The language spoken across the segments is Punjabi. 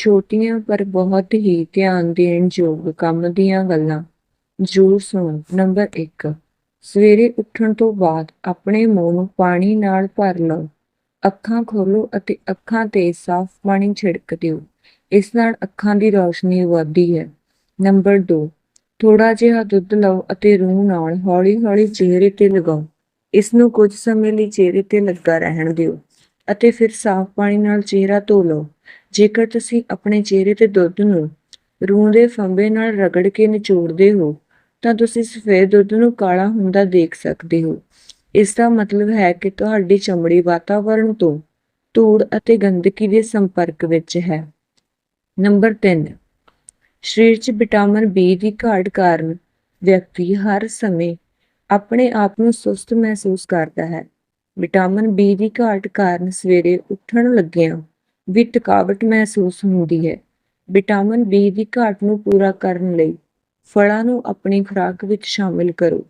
ਛੋਟੀਆਂ ਪਰ ਬਹੁਤ ਹੀ ਧਿਆਨ ਦੇਣ ਯੋਗ ਕੰਮ ਦੀਆਂ ਗੱਲਾਂ। ਜ਼ਰੂਰ ਸੁਣੋ ਨੰਬਰ 1 ਸਵੇਰੇ ਉੱਠਣ ਤੋਂ ਬਾਅਦ ਆਪਣੇ ਮੂੰਹ ਨੂੰ ਪਾਣੀ ਨਾਲ ਭਰ ਲਓ। ਅੱਖਾਂ ਖੋਲੋ ਅਤੇ ਅੱਖਾਂ ਤੇ ਸਾਫ਼ ਪਾਣੀ ਛਿੜਕ ਦਿਓ। ਇਸ ਨਾਲ ਅੱਖਾਂ ਦੀ ਰੌਸ਼ਨੀ ਵਧਦੀ ਹੈ। ਨੰਬਰ 2 ਥੋੜਾ ਜਿਹਾ ਦੁੱਧ ਲਓ ਅਤੇ ਰੂਹ ਨਾਲ ਹੌਲੀ-ਹੌਲੀ ਚਿਹਰੇ ਤੇ ਲਗਾਓ। ਇਸ ਨੂੰ ਕੁਝ ਸਮੇਂ ਲਈ ਚਿਹਰੇ ਤੇ ਲੱਗਾ ਰਹਿਣ ਦਿਓ ਅਤੇ ਫਿਰ ਸਾਫ਼ ਪਾਣੀ ਨਾਲ ਚਿਹਰਾ ਧੋ ਲਓ। ਜੇਕਰ ਤੁਸੀਂ ਆਪਣੇ ਚਿਹਰੇ ਤੇ ਦੁੱਧ ਨੂੰ ਰੂਹ ਦੇ ਫੰਬੇ ਨਾਲ ਰਗੜ ਕੇ ਨਿਚੋੜਦੇ ਹੋ, ਤਾਂ ਤੁਸੀਂ ਸਫੇਦ ਦੁੱਧ ਨੂੰ ਕਾਲਾ ਹੁੰਦਾ ਦੇਖ ਸਕਦੇ ਹੋ। ਇਸ ਦਾ ਮਤਲਬ ਹੈ ਕਿ ਤੁਹਾਡੀ ਚਮੜੀ ਵਾਤਾਵਰਣ ਤੋਂ ਧੂੜ ਅਤੇ ਗੰਦਗੀ ਦੇ ਸੰਪਰਕ ਵਿੱਚ ਹੈ। ਨੰਬਰ 3 ਸਰੀਰ 'ਚ ਵਿਟਾਮਿਨ ਬੀ ਦੀ ਘਾਟ ਕਾਰਨ ਵਿਅਕਤੀ ਹਰ ਸਮੇਂ ਆਪਣੇ ਆਪ ਨੂੰ ਸੁਸਤ ਮਹਿਸੂਸ ਕਰਦਾ ਹੈ। ਵਿਟਾਮਿਨ ਬੀ ਦੀ ਘਾਟ ਕਾਰਨ ਸਵੇਰੇ ਉੱਠਣ ਲੱਗਿਆਂ ਵੀ ਥਕਾਵਟ ਮਹਿਸੂਸ ਹੁੰਦੀ ਹੈ। ਵਿਟਾਮਿਨ ਬੀ ਦੀ ਘਾਟ ਨੂੰ ਪੂਰਾ ਕਰਨ ਲਈ ਫਲਾਂ ਨੂੰ ਆਪਣੀ ਖੁਰਾਕ ਵਿੱਚ ਸ਼ਾਮਿਲ ਕਰੋ।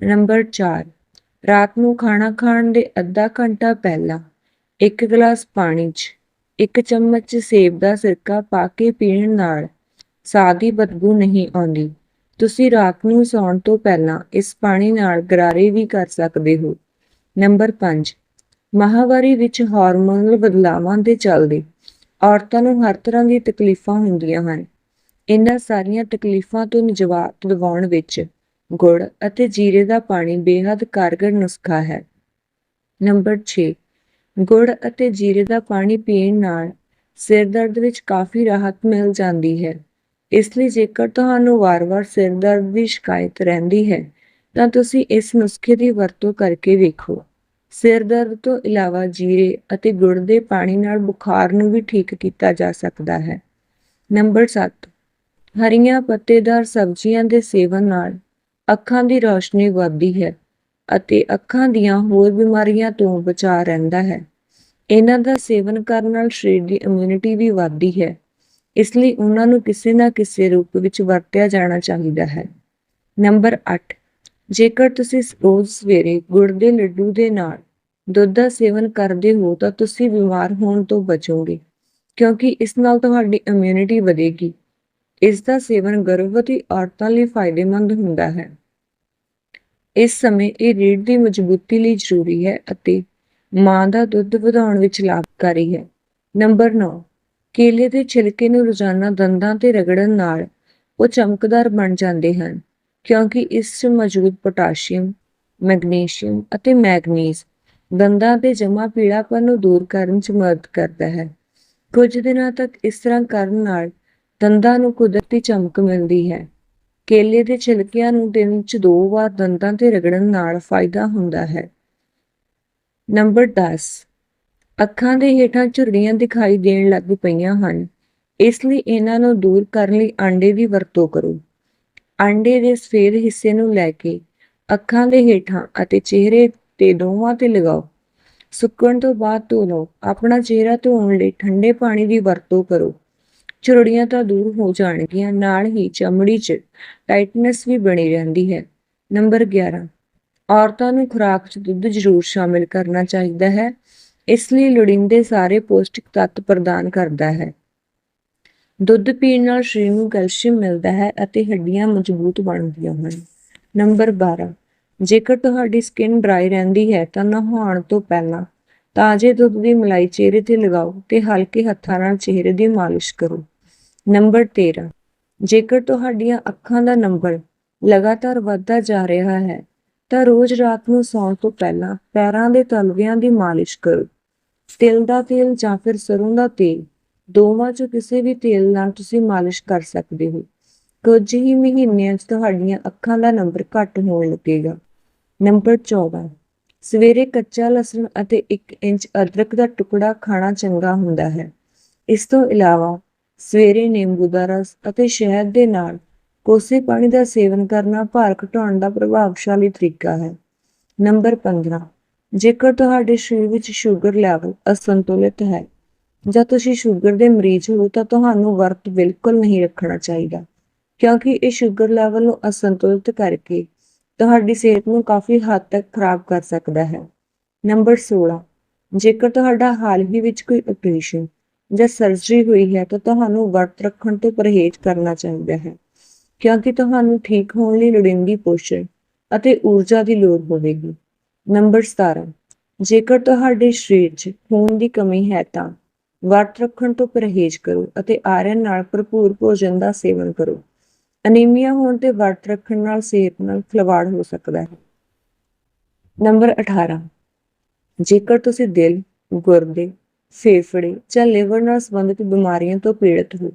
ਨੰਬਰ 4 ਰਾਤ ਨੂੰ ਖਾਣਾ ਖਾਣ ਦੇ ਅੱਧਾ ਘੰਟਾ ਪਹਿਲਾਂ ਇੱਕ ਗਲਾਸ ਪਾਣੀ 'ਚ ਇੱਕ ਚਮਚ ਸੇਬ ਦਾ ਸਿਰਕਾ ਪਾ ਕੇ ਪੀਣ ਨਾਲ ਸਾਹ ਦੀ ਬਦਬੂ ਨਹੀਂ ਆਉਂਦੀ। ਤੁਸੀਂ ਰਾਤ ਨੂੰ ਸੌਣ ਤੋਂ ਪਹਿਲਾਂ ਇਸ ਪਾਣੀ ਨਾਲ ਗਰਾਰੇ ਵੀ ਕਰ ਸਕਦੇ ਹੋ। ਨੰਬਰ 5 ਮਾਹਵਾਰੀ ਵਿੱਚ ਹਾਰਮੋਨਲ ਬਦਲਾਵਾਂ ਦੇ ਚੱਲਦੇ ਔਰਤਾਂ ਨੂੰ ਹਰ ਤਰ੍ਹਾਂ ਦੀ ਤਕਲੀਫਾਂ ਹੁੰਦੀਆਂ ਹਨ। ਇਹਨਾਂ ਸਾਰੀਆਂ ਤਕਲੀਫਾਂ ਤੋਂ ਨਿਜਾਤ ਦਿਵਾਉਣ ਵਿੱਚ ਗੁੜ ਅਤੇ ਜੀਰੇ ਦਾ ਪਾਣੀ ਬੇहद ਕਾਰਗਰ ਨੁਸਖਾ ਹੈ। ਨੰਬਰ 6 ਗੁੜ ਅਤੇ ਜੀਰੇ ਦਾ ਪਾਣੀ ਪੀਣ ਨਾਲ ਸਿਰ ਦਰਦ ਵਿੱਚ ਕਾਫੀ ਰਾਹਤ ਮਿਲ ਜਾਂਦੀ ਹੈ। ਇਸ ਲਈ ਜੇਕਰ ਤੁਹਾਨੂੰ ਵਾਰ-ਵਾਰ ਸਿਰ ਦਰਦ ਦੀ ਸ਼ਿਕਾਇਤ ਰਹਿੰਦੀ ਹੈ, ਤਾਂ ਤੁਸੀਂ ਇਸ ਨੁਸਖੇ ਦੀ ਵਰਤੋਂ ਕਰਕੇ ਵੇਖੋ। ਸਿਰ ਦਰਦ ਤੋਂ ਇਲਾਵਾ ਜੀਰੇ ਅਤੇ ਗੁੜ ਦੇ ਪਾਣੀ ਨਾਲ ਬੁਖਾਰ ਨੂੰ ਵੀ ਠੀਕ ਕੀਤਾ ਜਾ ਸਕਦਾ ਹੈ। ਨੰਬਰ 7 ਹਰੀਆਂ ਪੱਤੇਦਾਰ ਸਬਜ਼ੀਆਂ ਦੇ ਸੇਵਨ ਨਾਲ ਅੱਖਾਂ ਦੀ ਰੌਸ਼ਨੀ ਵਧਦੀ ਹੈ ਅਤੇ ਅੱਖਾਂ ਦੀਆਂ ਹੋਰ ਬਿਮਾਰੀਆਂ ਤੋਂ ਬਚਾ ਰਹਿੰਦਾ ਹੈ। ਇਹਨਾਂ ਦਾ ਸੇਵਨ ਕਰਨ ਨਾਲ ਸਰੀਰ ਦੀ ਇਮਿਊਨਿਟੀ ਵੀ ਵਧਦੀ ਹੈ, ਇਸ ਲਈ ਉਹਨਾਂ ਨੂੰ ਕਿਸੇ ਨਾ ਕਿਸੇ ਰੂਪ ਵਿੱਚ ਵਰਤਿਆ ਜਾਣਾ ਚਾਹੀਦਾ ਹੈ। ਨੰਬਰ 8 ਜੇਕਰ ਤੁਸੀਂ ਰੋਜ਼ ਸਵੇਰੇ ਗੁੜ ਦੇ ਲੱਡੂ ਦੇ ਨਾਲ ਦੁੱਧ ਦਾ ਸੇਵਨ ਕਰਦੇ ਹੋ ਤਾਂ ਤੁਸੀਂ ਬਿਮਾਰ ਹੋਣ ਤੋਂ ਬਚੋਗੇ, ਕਿਉਂਕਿ ਇਸ ਨਾਲ ਤੁਹਾਡੀ ਇਮਿਊਨਿਟੀ ਵਧੇਗੀ। ਇਸ ਦਾ ਸੇਵਨ ਗਰਭਵਤੀ ਔਰਤਾਂ ਲਈ ਫਾਇਦੇਮੰਦ ਹੁੰਦਾ ਹੈ। ਇਸ ਸਮੇਂ ਇਹ ਰੀੜ੍ਹ ਦੀ ਮਜ਼ਬੂਤੀ ਲਈ ਜ਼ਰੂਰੀ ਹੈ ਅਤੇ ਮਾਂ ਦਾ ਦੁੱਧ ਵਧਾਉਣ ਵਿੱਚ ਲਾਭਕਾਰੀ ਹੈ। ਨੰਬਰ 9 ਕੇਲੇ ਦੇ ਛਿਲਕੇ ਨੂੰ ਰੋਜ਼ਾਨਾ ਦੰਦਾਂ ਤੇ ਰਗੜਨ ਨਾਲ ਉਹ ਚਮਕਦਾਰ ਬਣ ਜਾਂਦੇ ਹਨ, ਕਿਉਂਕਿ ਇਸ 'ਚ ਮੌਜੂਦ ਪੋਟਾਸ਼ੀਅਮ, ਮੈਗਨੀਸ਼ੀਅਮ ਅਤੇ ਮੈਗਨੀਜ਼ ਦੰਦਾਂ ਤੇ ਜਮਾ ਪੀੜਾਪਨ ਨੂੰ ਦੂਰ ਕਰਨ 'ਚ ਮਦਦ ਕਰਦਾ ਹੈ। ਕੁਝ ਦਿਨਾਂ ਤੱਕ ਇਸ ਤਰ੍ਹਾਂ ਕਰਨ ਨਾਲ ਦੰਦਾਂ ਨੂੰ ਕੁਦਰਤੀ ਚਮਕ ਮਿਲਦੀ ਹੈ। ਕੇਲੇ ਦੇ ਛਿਲਕਿਆਂ ਨੂੰ ਦਿਨ 'ਚ ਦੋ ਵਾਰ ਦੰਦਾਂ ਤੇ ਰਗੜਨ ਨਾਲ ਫਾਇਦਾ ਹੁੰਦਾ ਹੈ। ਨੰਬਰ 10 ਅੱਖਾਂ ਦੇ ਹੇਠਾਂ ਝੁਰੜੀਆਂ ਦਿਖਾਈ ਦੇਣ ਲੱਗ ਪਈਆਂ ਹਨ। ਇਸ ਲਈ ਇਹਨਾਂ ਨੂੰ ਦੂਰ ਕਰਨ ਲਈ ਆਂਡੇ ਦੀ ਵਰਤੋਂ ਕਰੋ। ਆਂਡੇ ਦੇ ਸਫੇਦ ਹਿੱਸੇ ਨੂੰ ਲੈ ਕੇ ਅੱਖਾਂ ਦੇ ਹੇਠਾਂ ਅਤੇ ਚਿਹਰੇ ਤੇ ਦੋਵਾਂ ਤੇ ਲਗਾਓ। ਸੁੱਕਣ ਤੋਂ ਬਾਅਦ ਧੋ ਲਓ। ਆਪਣਾ ਚਿਹਰਾ ਧੋਣ ਲਈ ਠੰਡੇ ਪਾਣੀ ਦੀ ਵਰਤੋਂ ਕਰੋ। ਝੁਰੜੀਆਂ ਤਾਂ ਦੂਰ ਹੋ ਜਾਣਗੀਆਂ, ਨਾਲ ਹੀ ਚਮੜੀ 'ਚ ਟਾਈਟਨੈਸ ਵੀ ਬਣੀ ਰਹਿੰਦੀ ਹੈ। ਨੰਬਰ 11 ਔਰਤਾਂ ਨੂੰ ਖੁਰਾਕ 'ਚ ਦੁੱਧ ਜ਼ਰੂਰ ਸ਼ਾਮਿਲ ਕਰਨਾ ਚਾਹੀਦਾ ਹੈ। ਇਸ ਲਈ ਲੋੜੀਂਦੇ ਸਾਰੇ ਪੌਸ਼ਟਿਕ ਤੱਤ ਪ੍ਰਦਾਨ ਕਰਦਾ ਹੈ। ਦੁੱਧ ਪੀਣ ਨਾਲ ਸਰੀਰ ਨੂੰ ਕੈਲਸ਼ੀਅਮ ਮਿਲਦਾ ਹੈ ਅਤੇ ਹੱਡੀਆਂ ਮਜ਼ਬੂਤ ਬਣਦੀਆਂ ਹਨ। ਨੰਬਰ 12 ਜੇਕਰ ਤੁਹਾਡੀ ਸਕਿਨ ਡਰਾਈ ਰਹਿੰਦੀ ਹੈ ਤਾਂ ਨਹਾਉਣ ਤੋਂ ਪਹਿਲਾਂ ਤਾਜ਼ੇ ਦੁੱਧ ਦੀ ਮਲਾਈ ਚਿਹਰੇ ਤੇ ਲਗਾਓ ਤੇ ਹਲਕੇ ਹੱਥਾਂ ਨਾਲ ਚਿਹਰੇ ਦੀ ਮਾਲਿਸ਼ ਕਰੋ। ਨੰਬਰ 13 ਜੇਕਰ ਤੁਹਾਡੀਆਂ ਅੱਖਾਂ ਦਾ ਨੰਬਰ ਲਗਾਤਾਰ ਵੱਧਦਾ ਜਾ ਰਿਹਾ ਹੈ, ਤਾਂ ਰੋਜ਼ ਰਾਤ ਨੂੰ ਸੌਣ ਤੋਂ ਪਹਿਲਾਂ ਪੈਰਾਂ ਦੇ ਤਲਵਿਆਂ ਦੀ ਮਾਲਿਸ਼ ਕਰੋ। ਤਿਲ ਦਾ ਤੇਲ ਜਾਂ ਫਿਰ ਸਰੋਂ ਦਾ ਤੇਲ, ਦੋਵਾਂ ਚੋਂ ਕਿਸੇ ਵੀ ਤੇਲ ਨਾਲ ਤੁਸੀਂ ਮਾਲਿਸ਼ ਕਰ ਸਕਦੇ ਹੋ। ਕੁਝ ਹੀ ਮਹੀਨਿਆਂ 'ਚ ਤੁਹਾਡੀਆਂ ਅੱਖਾਂ ਦਾ ਨੰਬਰ ਘੱਟ ਹੋਣ ਲੱਗੇਗਾ। ਨੰਬਰ 14 ਸਵੇਰੇ ਕੱਚਾ ਲਸਣ ਅਤੇ 1 ਇੰਚ ਅਦਰਕ ਦਾ ਟੁਕੜਾ ਖਾਣਾ ਚੰਗਾ ਹੁੰਦਾ ਹੈ। ਇਸ ਤੋਂ ਇਲਾਵਾ ਸਵੇਰੇ ਨਿੰਬੂ ਦਾ ਰਸ ਅਤੇ ਸ਼ਹਿਦ ਦੇ ਨਾਲ ਕੋਸੇ ਪਾਣੀ ਦਾ ਸੇਵਨ ਕਰਨਾ ਭਾਰ ਘਟਾਉਣ ਦਾ ਪ੍ਰਭਾਵਸ਼ਾਲੀ ਤਰੀਕਾ ਹੈ। ਨੰਬਰ 15 ਜੇਕਰ ਤੁਹਾਡੇ ਸਰੀਰ ਵਿੱਚ ਸ਼ੂਗਰ ਲੈਵਲ ਅਸੰਤੁਲਿਤ ਹੈ ਜਾਂ ਤੁਸੀਂ ਸ਼ੂਗਰ ਦੇ ਮਰੀਜ਼ ਹੋ ਤਾਂ ਤੁਹਾਨੂੰ ਵਰਤ ਬਿਲਕੁਲ ਨਹੀਂ ਰੱਖਣਾ ਚਾਹੀਦਾ, ਕਿਉਂਕਿ ਇਹ ਸ਼ੂਗਰ ਲੈਵਲ ਨੂੰ ਅਸੰਤੁਲਿਤ ਕਰਕੇ ਤੁਹਾਡੀ ਸਿਹਤ ਨੂੰ ਕਾਫੀ ਹੱਦ ਤੱਕ ਖਰਾਬ ਕਰ ਸਕਦਾ ਹੈ। ਨੰਬਰ 16 ਜੇਕਰ ਤੁਹਾਡਾ ਹਾਲ ਹੀ ਵਿੱਚ ਕੋਈ ਆਪਰੇਸ਼ਨ ਜਾਂ ਸਰਜਰੀ ਹੋਈ ਹੈ, ਤਾਂ ਤੁਹਾਨੂੰ ਵਰਤ ਰੱਖਣ ਤੋਂ ਪਰਹੇਜ਼ ਕਰਨਾ ਚਾਹੀਦਾ ਹੈ, ਕਿਉਂਕਿ ਤੁਹਾਨੂੰ ਠੀਕ ਹੋਣ ਲਈ ਲੋੜੀਂਦੀ ਪੋਸ਼ਣ ਅਤੇ ਊਰਜਾ ਦੀ ਲੋੜ ਹੋਵੇਗੀ। ਨੰਬਰ 17 ਜੇਕਰ ਤੁਹਾਡੇ ਸਰੀਰ 'ਚ ਖੂਨ ਦੀ ਕਮੀ ਹੈ, ਤਾਂ ਵਰਤ ਰੱਖਣ ਤੋਂ ਪਰਹੇਜ਼ ਕਰੋ ਅਤੇ ਆਇਰਨ ਨਾਲ ਭਰਪੂਰ ਭੋਜਨ ਦਾ ਸੇਵਨ ਕਰੋ। ਅਨੀਮੀਆ ਹੋਣ ਤੇ ਵਰਤ ਰੱਖਣ ਨਾਲ ਸਿਹਤ ਨਾਲ ਖਿਲਵਾੜ ਹੋ ਸਕਦਾ ਹੈ। ਨੰਬਰ 18 ਜੇਕਰ ਤੁਸੀਂ ਦਿਲ, ਗੁਰਦੇ, ਫੇਫੜੇ ਜਾਂ ਲਿਵਰ ਨਾਲ ਸੰਬੰਧਿਤ ਬਿਮਾਰੀਆਂ ਤੋਂ ਪੀੜਤ ਹੋ,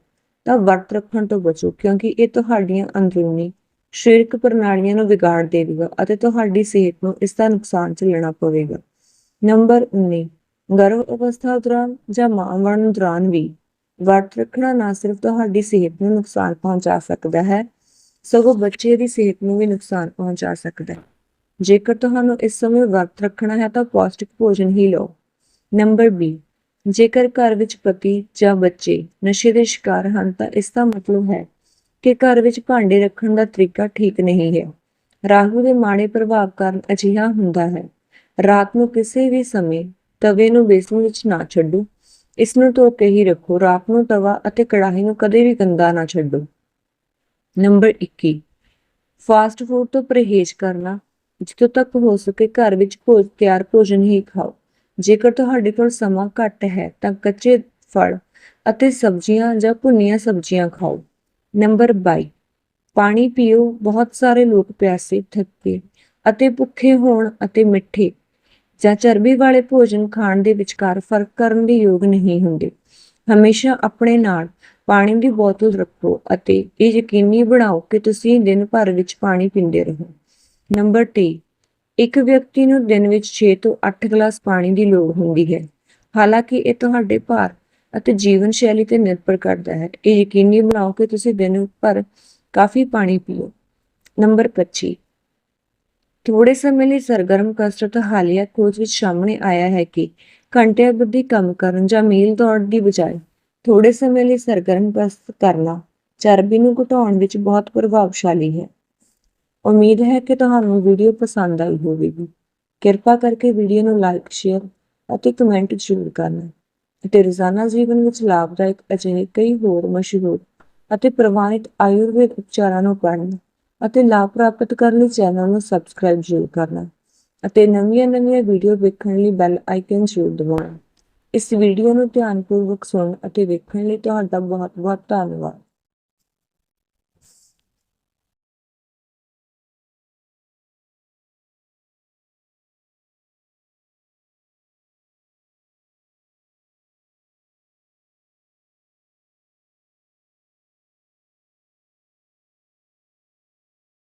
ਤਾਂ ਵਰਤ ਰੱਖਣ ਤੋਂ ਬਚੋ, ਕਿਉਂਕਿ ਇਹ ਤੁਹਾਡੀਆਂ ਅੰਦਰੂਨੀ ਸਰੀਰਕ ਪ੍ਰਣਾਲੀਆਂ ਨੂੰ ਵਿਗਾੜ ਦੇਵੇਗਾ ਅਤੇ ਤੁਹਾਡੀ ਸਿਹਤ ਨੂੰ ਇਸ ਦਾ ਨੁਕਸਾਨ ਝੱਲਣਾ ਪਵੇਗਾ। ਨੰਬਰ 19 ਗਰਭ ਅਵਸਥਾ ਦੌਰਾਨ ਜਾਂ ਮਾਂ ਬਣਨ ਦੌਰਾਨ ਵੀ ਵਰਤ ਰੱਖਣਾ ਨਾ ਸਿਰਫ ਤੁਹਾਡੀ ਸਿਹਤ ਨੂੰ ਨੁਕਸਾਨ ਪਹੁੰਚਾ ਸਕਦਾ ਹੈ, ਸਗੋਂ ਬੱਚੇ ਦੀ ਸਿਹਤ ਨੂੰ ਵੀ ਨੁਕਸਾਨ ਪਹੁੰਚਾ ਸਕਦਾ ਹੈ। ਜੇਕਰ ਤੁਹਾਨੂੰ ਇਸ ਸਮੇਂ ਵਰਤ ਰੱਖਣਾ ਹੈ ਤਾਂ ਪੌਸ਼ਟਿਕ ਭੋਜਨ ਹੀ ਲਓ। ਨੰਬਰ 20 ਜੇਕਰ ਘਰ ਵਿੱਚ ਪਤੀ ਜਾਂ ਬੱਚੇ ਨਸ਼ੇ ਦੇ ਸ਼ਿਕਾਰ ਹਨ ਤਾਂ ਇਸ ਦਾ ਮਤਲਬ ਹੈ ਕਿ ਘਰ ਵਿੱਚ ਭਾਂਡੇ ਰੱਖਣ ਦਾ ਤਰੀਕਾ ਠੀਕ ਨਹੀਂ ਹੈ। ਰਾਹੂ ਦੇ ਮਾੜੇ ਪ੍ਰਭਾਵ ਕਾਰਨ ਅਜਿਹਾ ਹੁੰਦਾ ਹੈ। ਰਾਤ ਨੂੰ ਕਿਸੇ ਵੀ ਸਮੇਂ ਤਵੇ ਨੂੰ ਬੇਸਨ ਵਿੱਚ ਨਾ ਛੱਡੋ। ਇਸ ਨੂੰ ਧੋ ਕੇ ਹੀ ਰੱਖੋ, ਰਾਤ ਨੂੰ ਤਵਾ ਅਤੇ ਕੜਾਹੀ ਨੂੰ ਕਦੇ ਵੀ ਗੰਦਾ ਨਾ ਛੱਡੋ। ਨੰਬਰ 21 ਫਾਸਟ ਫੂਡ ਤੋਂ ਪਰਹੇਜ਼ ਕਰਨਾ, ਜਿੱਥੋਂ ਤੱਕ ਹੋ ਸਕੇ ਘਰ ਵਿੱਚ ਭੋਜ ਤਿਆਰ ਭੋਜਨ ਹੀ ਖਾਓ। ਜੇਕਰ ਤੁਹਾਡੇ ਕੋਲ ਸਮਾਂ ਘੱਟ ਹੈ ਤਾਂ ਕੱਚੇ ਫਲ ਅਤੇ ਸਬਜ਼ੀਆਂ ਜਾਂ ਭੁੰਨੀਆਂ ਸਬਜ਼ੀਆਂ ਖਾਓ। ਨੰਬਰ 22 ਪਾਣੀ ਪੀਓ। ਬਹੁਤ ਸਾਰੇ ਲੋਕ ਪਿਆਸੇ, ਥੱਕੇ ਅਤੇ ਭੁੱਖੇ ਹੋਣ ਅਤੇ ਮਿੱਠੇ ਜਾਂ ਚਰਬੀ ਵਾਲੇ ਭੋਜਨ ਖਾਣ ਦੇ ਵਿਚਕਾਰ ਫ਼ਰਕ ਕਰਨ ਦੇ ਯੋਗ ਨਹੀਂ ਹੁੰਦੇ। ਹਮੇਸ਼ਾ ਆਪਣੇ ਨਾਲ ਪਾਣੀ ਦੀ ਬੋਤਲ ਰੱਖੋ ਅਤੇ ਇਹ ਯਕੀਨੀ ਬਣਾਓ ਕਿ ਤੁਸੀਂ ਦਿਨ ਭਰ ਵਿੱਚ ਪਾਣੀ ਪੀਂਦੇ ਰਹੋ। ਨੰਬਰ 23 ਇੱਕ ਵਿਅਕਤੀ ਨੂੰ ਦਿਨ ਵਿੱਚ 6 ਤੋਂ 8 ਗਲਾਸ ਪਾਣੀ ਦੀ ਲੋੜ ਹੁੰਦੀ ਹੈ। ਹਾਲਾਂਕਿ ਇਹ ਤੁਹਾਡੇ ਭਾਰ ਅਤੇ ਜੀਵਨ ਸ਼ੈਲੀ ਤੇ ਨਿਰਭਰ ਕਰਦਾ ਹੈ। ਇਹ ਯਕੀਨੀ ਬਣਾਓ ਕਿ ਤੁਸੀਂ ਦਿਨ ਭਰ ਕਾਫੀ ਪਾਣੀ ਪੀਓ। ਨੰਬਰ 25 ਥੋੜੇ ਸਮੇਂ ਲਈ ਸਰਗਰਮ ਕਸਰਤ ਹਾਲੀਆ ਖੋਜ ਵਿੱਚ ਸਾਹਮਣੇ ਆਇਆ ਹੈ ਕਿ ਘੰਟਿਆਂ ਬੱਧੀ ਕੰਮ ਕਰਨ ਜਾਂ ਮੀਲ ਦੌੜ ਦੀ ਬਜਾਏ ਥੋੜੇ ਸਮੇਂ ਲਈ ਸਰਗਰਮ ਕਸਰਤ ਕਰਨਾ ਚਰਬੀ ਨੂੰ ਘਟਾਉਣ ਵਿੱਚ ਬਹੁਤ ਪ੍ਰਭਾਵਸ਼ਾਲੀ ਹੈ। ਉਮੀਦ ਹੈ ਕਿ ਤੁਹਾਨੂੰ ਵੀਡੀਓ ਪਸੰਦ ਆਈ ਹੋਵੇਗੀ। ਕਿਰਪਾ ਕਰਕੇ ਵੀਡੀਓ ਨੂੰ ਲਾਈਕ, ਸ਼ੇਅਰ ਅਤੇ ਕਮੈਂਟ ਜ਼ਰੂਰ ਕਰਨਾ ਅਤੇ ਰੋਜ਼ਾਨਾ ਜੀਵਨ ਵਿੱਚ ਲਾਭਦਾਇਕ ਅਜਿਹੇ ਕਈ ਹੋਰ ਮਸ਼ਹੂਰ ਅਤੇ ਪ੍ਰਵਾਨਿਤ ਆਯੁਰਵੇਦ ਉਪਚਾਰਾਂ ਨੂੰ ਪੜ੍ਹਨਾ। ਅਤੇ ਲਾਭ ਪ੍ਰਾਪਤ ਕਰਨ ਲਈ ਚੈਨਲ ਨੂੰ ਸਬਸਕ੍ਰਾਈਬ ਜ਼ਰੂਰ ਕਰਨਾ ਅਤੇ ਨਵੀਆਂ-ਨਵੀਆਂ ਵੀਡੀਓ ਵੇਖਣ ਲਈ ਬੈਲ ਆਈਕਨ ਜ਼ਰੂਰ ਦਬਾਉਣਾ। ਇਸ ਵੀਡੀਓ ਨੂੰ ਧਿਆਨਪੂਰਵਕ ਸੁਣਨ ਅਤੇ ਵੇਖਣ ਲਈ ਤੁਹਾਡਾ ਬਹੁਤ-ਬਹੁਤ ਧੰਨਵਾਦ।